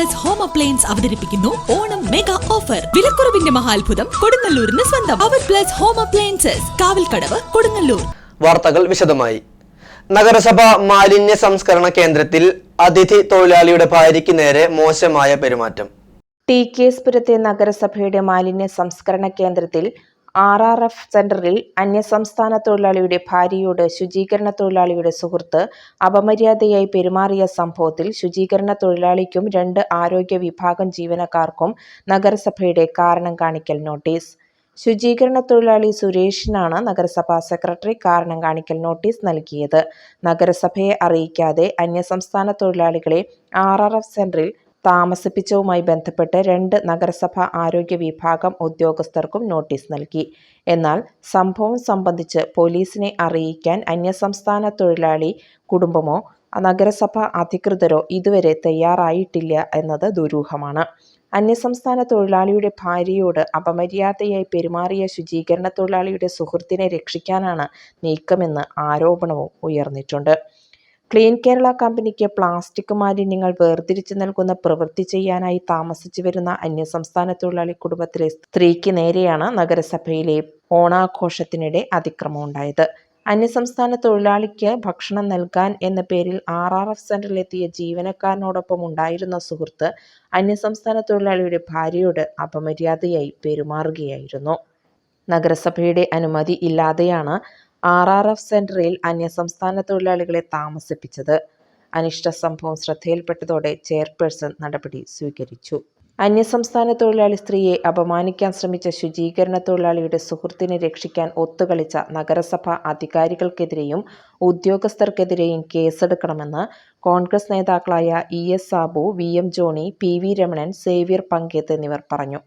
Plus home appliance അവതരിപ്പിക്കുന്നു. Onam mega offer വിലക്കുറവിന്റെ മഹാത്ഭുതം കൊടുങ്ങല്ലൂരിന് സ്വന്തം. അവർ plus home appliances Kavalkadavu Kodungallur. വാർത്തകൾ വിശദമായി. നഗരസഭ മാലിന്യ സംസ്കരണ കേന്ദ്രത്തിൽ അതിഥി തൊഴിലാളിയുടെ ഭാര്യയ്ക്ക് നേരെ മോശമായ പെരുമാറ്റം. ടി കെ നഗരസഭയുടെ മാലിന്യ സംസ്കരണ കേന്ദ്രത്തിൽ ആർ ആർ എഫ് സെന്ററിൽ അന്യസംസ്ഥാന തൊഴിലാളിയുടെ ഭാര്യയോട് ശുചീകരണ തൊഴിലാളിയുടെ സുഹൃത്ത് അപമര്യാദയായി പെരുമാറിയ സംഭവത്തിൽ ശുചീകരണ തൊഴിലാളിക്കും രണ്ട് ആരോഗ്യ വിഭാഗം ജീവനക്കാർക്കും നഗരസഭയുടെ കാരണം കാണിക്കൽ നോട്ടീസ്. ശുചീകരണ തൊഴിലാളി സുരേഷിനാണ് നഗരസഭാ സെക്രട്ടറി കാരണം കാണിക്കൽ നോട്ടീസ് നൽകിയത്. നഗരസഭയെ അറിയിക്കാതെ അന്യസംസ്ഥാന തൊഴിലാളികളെ ആർ ആർ എഫ് സെന്ററിൽ താമസിപ്പിച്ചതുമായി ബന്ധപ്പെട്ട് രണ്ട് നഗരസഭാ ആരോഗ്യ വിഭാഗം ഉദ്യോഗസ്ഥർക്കും നോട്ടീസ് നൽകി. എന്നാൽ സംഭവം സംബന്ധിച്ച് പോലീസിനെ അറിയിക്കാൻ അന്യസംസ്ഥാന തൊഴിലാളി കുടുംബമോ നഗരസഭാ അധികൃതരോ ഇതുവരെ തയ്യാറായിട്ടില്ല എന്നത് ദുരൂഹമാണ്. അന്യസംസ്ഥാന തൊഴിലാളിയുടെ ഭാര്യയോട് അപമര്യാദയായി പെരുമാറിയ ശുചീകരണ തൊഴിലാളിയുടെ സുഹൃത്തിനെ രക്ഷിക്കാനാണ് നീക്കമെന്ന് ആരോപണവും ഉയർന്നിട്ടുണ്ട്. ക്ലീൻ കേരള കമ്പനിക്ക് പ്ലാസ്റ്റിക് മാലിന്യങ്ങൾ വേർതിരിച്ചു നൽകുന്ന പ്രവൃത്തി ചെയ്യാനായി താമസിച്ചു വരുന്ന അന്യസംസ്ഥാന തൊഴിലാളി കുടുംബത്തിലെ സ്ത്രീക്ക് നേരെയാണ് നഗരസഭയിലെ ഓണാഘോഷത്തിനിടെ അതിക്രമം ഉണ്ടായത്. അന്യസംസ്ഥാന തൊഴിലാളിക്ക് ഭക്ഷണം നൽകാൻ എന്ന പേരിൽ ആർ ആർ എഫ് സെന്ററിലെത്തിയ ജീവനക്കാരനോടൊപ്പം ഉണ്ടായിരുന്ന സുഹൃത്ത് അന്യസംസ്ഥാന തൊഴിലാളിയുടെ ഭാര്യയോട് അപമര്യാദയായി പെരുമാറുകയായിരുന്നു. നഗരസഭയുടെ അനുമതി ഇല്ലാതെയാണ് ആർ ആർ എഫ് സെന്ററിൽ അന്യസംസ്ഥാന തൊഴിലാളികളെ താമസിപ്പിച്ചത്. അനിഷ്ട സംഭവം ശ്രദ്ധയിൽപ്പെട്ടതോടെ ചെയർപേഴ്സൺ നടപടി സ്വീകരിച്ചു. അന്യസംസ്ഥാന തൊഴിലാളി സ്ത്രീയെ അപമാനിക്കാൻ ശ്രമിച്ച ശുചീകരണ തൊഴിലാളിയുടെ സുഹൃത്തിനെ രക്ഷിക്കാൻ ഒത്തുകളിച്ച നഗരസഭാ അധികാരികൾക്കെതിരെയും ഉദ്യോഗസ്ഥർക്കെതിരെയും കേസെടുക്കണമെന്ന് കോൺഗ്രസ് നേതാക്കളായ E S Sabu V M Johny P V Ramanan Xavier Panketh എന്നിവർ പറഞ്ഞു.